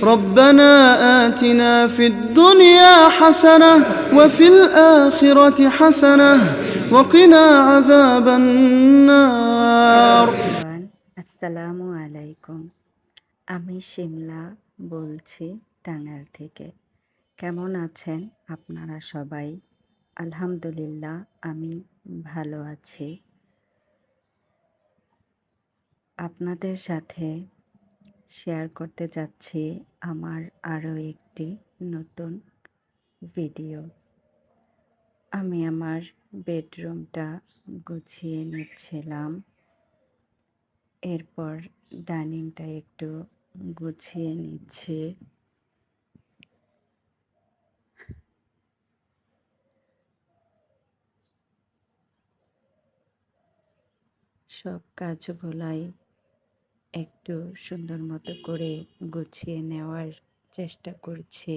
ربنا آتنا في الدنيا حسنة وفي الآخرة حسنة وقنا عذاب النار everyone, আসসালামু আলাইকুম আমি শিমলা বলছি টাঙ্গাইল থেকে কেমন আছেন আপনারা সবাই আলহামদুলিল্লাহ আমি ভালো আছি আপনাদের সাথে শেয়ার করতে যাচ্ছি আমার আরও একটি নতুন ভিডিও। আমি আমার বেডরুমটা গুছিয়ে নিচ্ছিলাম। এরপর ডাইনিংটা একটু গুছিয়ে নিচ্ছি। সব কাজগুলাই একটু সুন্দর মতো করে গুছিয়ে নেওয়ার চেষ্টা করছি।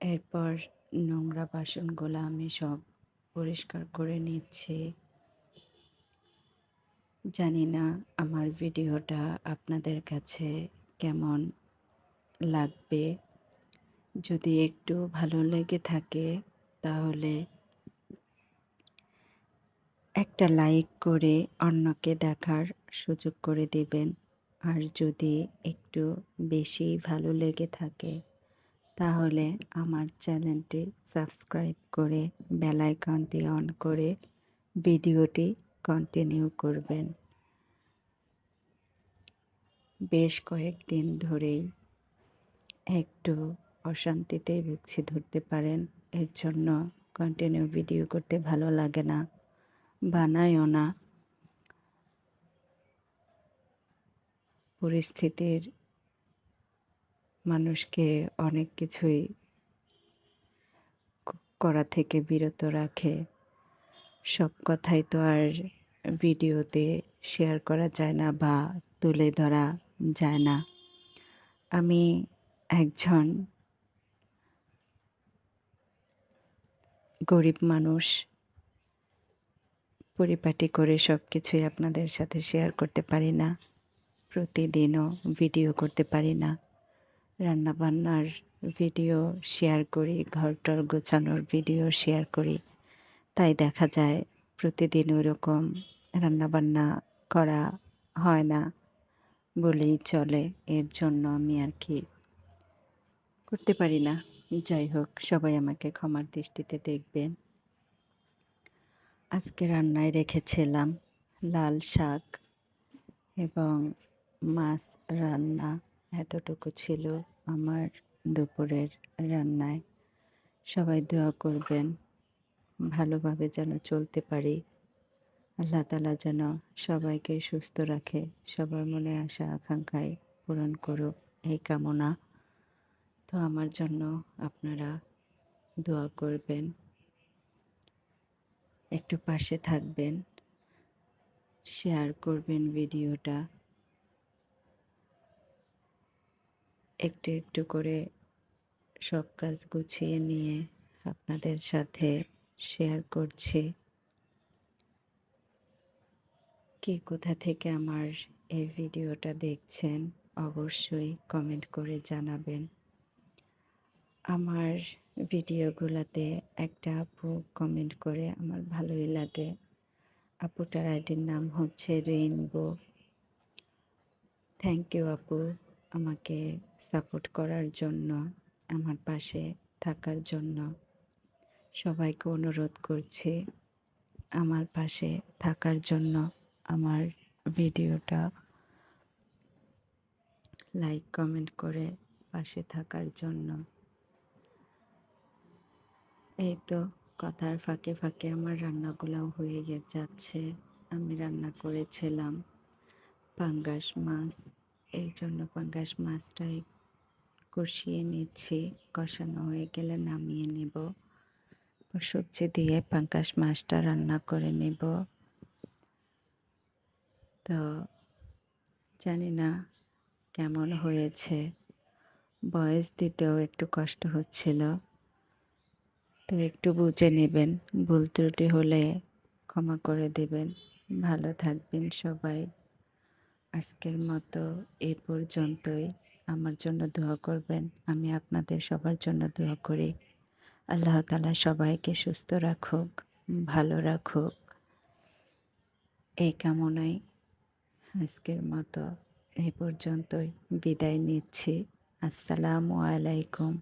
এরপর নোংরা বাসনগুলো আমি সব পরিষ্কার করে নিচ্ছি। জানি না আমার ভিডিওটা আপনাদের কাছে কেমন লাগবে। যদি একটু ভালো লেগে থাকে, তাহলে একটা লাইক করে অন্যকে দেখার সুযোগ করে দিবেন। আর যদি একটু বেশি ভালো লেগে থাকে, তাহলে আমার চ্যানেলটি সাবস্ক্রাইব করে বেল আইকনটি অন করে ভিডিওটি কন্টিনিউ করবেন। বেশ কয়েকদিন ধরেই একটু অশান্তিতে ভুগছি ধরতে পারেন। এর জন্য কন্টিনিউ ভিডিও করতে ভালো লাগে না। বানায়ও না। পরিস্থিতির মানুষকে অনেক কিছুই করা থেকে বিরত রাখে। সব কথাই তো আর ভিডিওতে শেয়ার করা যায় না বা তুলে ধরা যায় না। আমি একজন গরিব মানুষ। পরিপাটি করে সব কিছুই আপনাদের সাথে শেয়ার করতে পারি না। প্রতিদিনও ভিডিও করতে পারি না। রান্নাবান্নার ভিডিও শেয়ার করি, ঘরটর গোছানোর ভিডিও শেয়ার করি। তাই দেখা যায় প্রতিদিন ওরকম রান্নাবান্না করা হয় না বলেই চলে। এর জন্য আমি আর কি করতে পারি না। যাই হোক, সবাই আমাকে ক্ষমার দৃষ্টিতে দেখবেন। আজকে রান্নায় রেখেছিলাম লাল শাক এবং মাছ রান্না এতটুকু ছিল আমার দুপুরের রান্নায়। সবাই দোয়া করবেন, ভালোভাবে যেন চলতে পারি। আল্লাহ তালা যেন সবাইকে সুস্থ রাখে, সবার মনে আশা, আকাঙ্ক্ষায় পূরণ করুক, এই কামনা। তো আমার জন্য আপনারা দোয়া করবেন। একটু পাশে থাকবেন শেয়ার করবেন ভিডিওটা। একটু একটু করে সব কাজ গুছিয়ে নিয়ে আপনাদের সাথে শেয়ার করছি। কে কোথা থেকে আমার এই ভিডিওটা দেখছেন, অবশ্যই কমেন্ট করে জানাবেন। আমার ভিডিওগুলোতে একটা আপু কমেন্ট করে, আমার ভালোই লাগে। আপুটার আইডির নাম হচ্ছে রেইনবো। থ্যাংক ইউ আপু। আমাকে সাপোর্ট করার জন্য, আমার পাশে থাকার জন্য সবাইকে অনুরোধ করছি। আমার পাশে থাকার জন্য আমার ভিডিওটা লাইক কমেন্ট করে পাশে থাকার জন্য। এই তো কথার ফাঁকে ফাঁকে আমার রান্নাগুলাও হয়ে যাচ্ছে। আমি রান্না করেছিলাম পাঙ্গাস মাছ। এই জন্য পাঙ্গাস মাছটাই কষিয়ে নিচ্ছি। কষানো হয়ে গেলে নামিয়ে নেব। সবজি দিয়ে পাঙ্গাস মাছটা রান্না করে নেব। তো জানি না কেমন হয়েছে। বয়স দিতেও একটু কষ্ট হচ্ছিল। তো একটু বুঝে নেবেন। ভুল ত্রুটি হলে ক্ষমা করে দেবেন। ভালো থাকবেন সবাই। আজকের মতো এ পর্যন্তই। আমার জন্য দোয়া করবেন। আমি আপনাদের সবার জন্য দোয়া করি। আল্লাহ তালা সবাইকে সুস্থ রাখুক, ভালো রাখুক। এই কামনায় আজকের মতো এই পর্যন্তই। বিদায় নিচ্ছি। আসসালামু আলাইকুম।